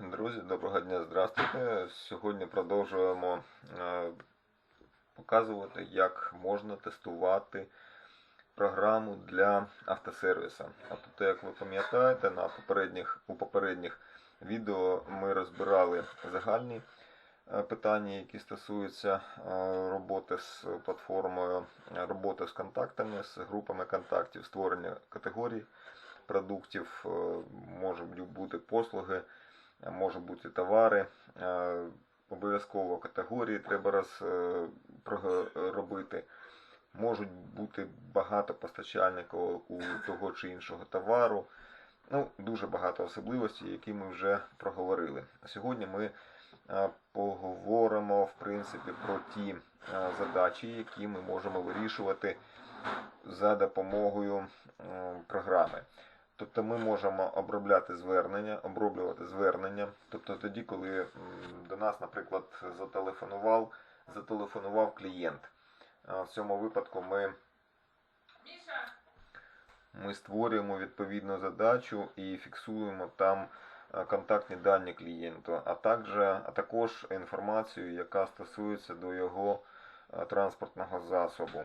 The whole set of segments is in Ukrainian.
Друзі, доброго дня, здравствуйте. Сьогодні продовжуємо е, показувати, як можна тестувати програму для автосервіса. А тут, як ви пам'ятаєте, попередніх, у попередніх відео ми розбирали загальні е, питання, які стосуються е, роботи з платформою, роботи з контактами, з групами контактів, створення категорій продуктів, можуть бути послуги, е, можуть бути товари. е, Обов'язково категорії треба роз, е, робити. Можуть бути багато постачальників у того чи іншого товару. Ну, дуже багато особливостей, які ми вже проговорили. Сьогодні ми поговоримо в принципі про ті задачі, які ми можемо вирішувати за допомогою програми. Тобто ми можемо обробляти звернення, оброблювати звернення. Тобто тоді, коли до нас, наприклад, зателефонував, зателефонував клієнт. В цьому випадку ми, ми створюємо відповідну задачу і фіксуємо там е, контактні дані клієнту, а також, а також інформацію, яка стосується до його е, транспортного засобу.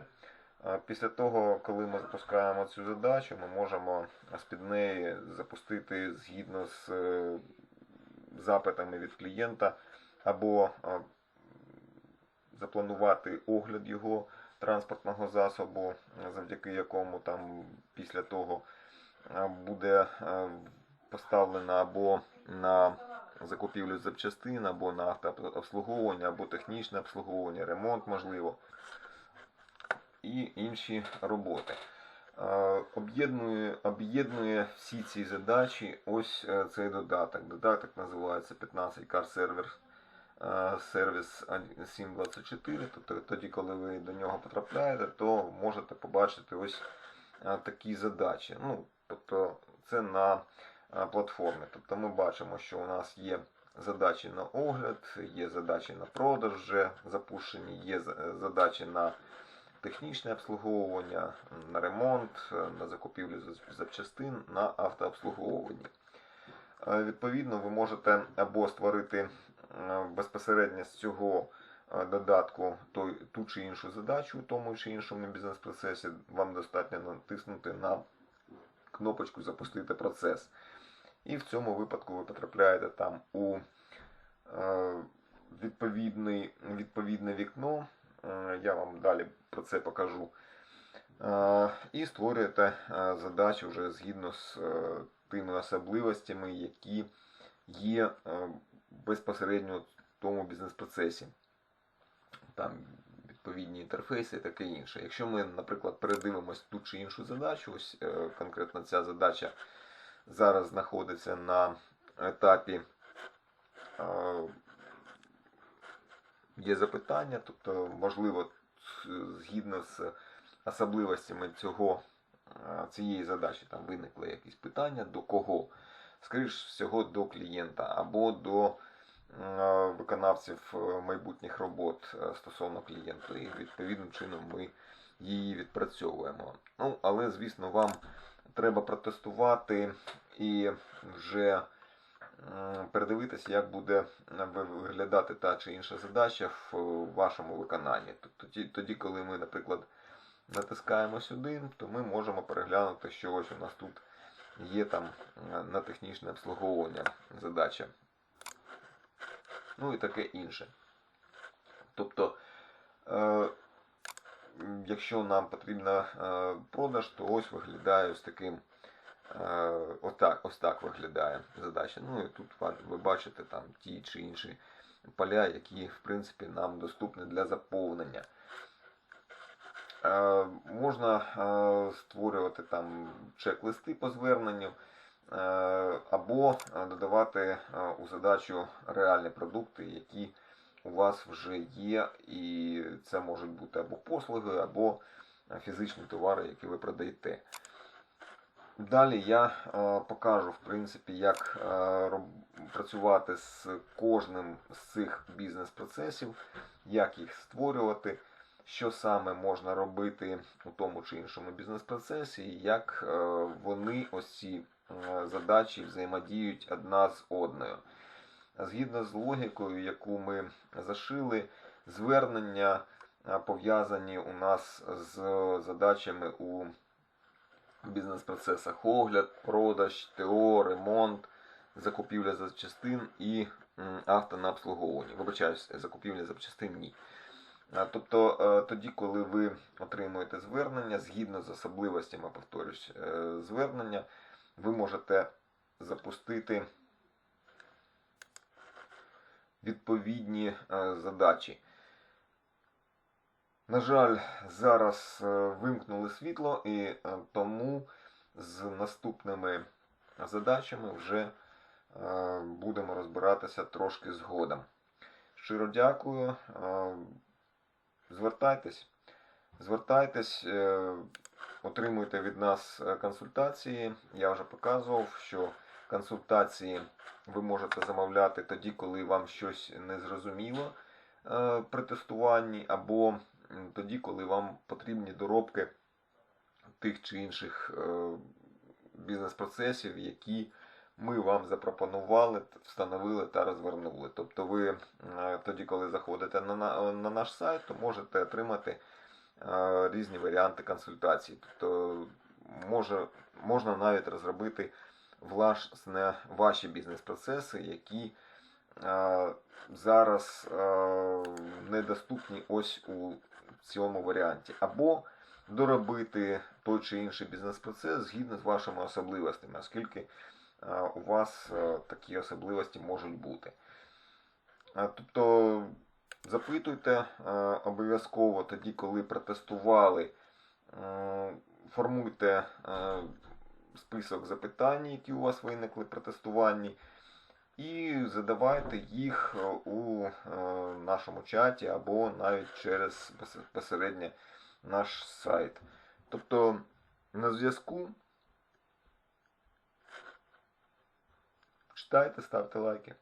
Після того, коли ми запускаємо цю задачу, ми можемо з-під неї запустити згідно з е, запитами від клієнта або е, запланувати огляд його транспортного засобу, завдяки якому там після того е, буде поставлено або на закупівлю запчастин, або на автообслуговування, або технічне обслуговування, ремонт можливо і інші роботи. Е, Об'єднує, об'єднує всі ці задачі ось е, цей додаток. Додаток називається 15 Car Server сервіс 724. Тобто тоді, коли ви до нього потрапляєте, то можете побачити ось е, такі задачі. Ну, тобто це на платформі. Тобто ми бачимо, що у нас є задачі на огляд, є задачі на продаж вже запущені, є задачі на технічне обслуговування, на ремонт, на закупівлю запчастин, на автообслуговування. Е, Відповідно, ви можете або створити е, безпосередньо з цього е, додатку той, ту чи іншу задачу у тому чи іншому бізнес-процесі. Вам достатньо натиснути на кнопочку Запустити процес. І в цьому випадку ви потрапляєте там у е, відповідне вікно. Е, Я вам далі про це покажу. Е, І створюєте е, задачу вже згідно з тими особливостями, які є безпосередньо в тому бізнес-процесі. Там відповідні інтерфейси і таке інше. Якщо ми, наприклад, передивимось ту чи іншу задачу, ось конкретно ця задача зараз знаходиться на етапі є запитання, тобто, можливо, згідно з особливостями цього, цієї задачі там виникли якісь питання, до кого? Скоріш всього, до клієнта або до виконавців е, майбутніх робот е, стосовно клієнта. І відповідним чином ми її відпрацьовуємо. Ну, але, звісно, вам треба протестувати і вже передивитися, як буде е, виглядати та чи інша задача в е, вашому виконанні. Тобто Тоді, тоді, коли ми, наприклад, натискаємо сюди, то ми можемо переглянути, що ось у нас тут є там е, на технічне обслуговування задача. Ну і таке інше. Тобто, е, якщо нам потрібно е, продаж, то ось виглядає ось таким. Е, ось так, виглядає задача. Ну і тут ви бачите там ті чи інші поля, які в принципі нам доступні для заповнення. Е, можна е, створювати там чек-листи по зверненню, або додавати у задачу реальні продукти, які у вас вже є, і це можуть бути або послуги, або фізичні товари, які ви продаєте. Далі я е, покажу, в принципі, як е, працювати з кожним з цих бізнес-процесів, як їх створювати, що саме можна робити у тому чи іншому бізнес-процесі, і як е, вони ось ці задачі взаємодіють одна з одною. згідно з логікою, яку ми зашили, звернення пов'язані у нас з задачами у бізнес-процесах огляд, продаж, ТО, ремонт, закупівля запчастин і авто на обслуговування. Вибачаюсь, закупівля запчастин ні. Тобто е, тоді, коли ви отримуєте звернення, згідно з особливостями, повторюсь, е, звернення, ви можете запустити відповідні е, задачі. На жаль, зараз е, вимкнули світло, і е, тому з наступними задачами вже е, будемо розбиратися трошки згодом. Щиро дякую. Звертайтесь, звертайтесь, отримуйте від нас консультації. Я вже показував, що консультації ви можете замовляти тоді, коли вам щось незрозуміло е, при тестуванні, або тоді, коли вам потрібні доробки тих чи інших е, бізнес-процесів, які ми вам запропонували, встановили та розвернули. Тобто ви е, тоді, коли заходите на, на, на наш сайт, то можете отримати е, різні варіанти консультацій. Тобто може, можна навіть розробити власне ваші бізнес-процеси, які е, зараз е, недоступні ось у цьому варіанті. Або доробити той чи інший бізнес-процес згідно з вашими особливостями, оскільки у вас е, такі особливості можуть бути. Тобто запитуйте е, обов'язково тоді, коли протестували, е, формуйте список запитань, які у вас виникли при тестуванні, і задавайте їх е, у е, нашому чаті або навіть через безпосередньо наш сайт. Тобто на зв'язку читайте, ставте лайки.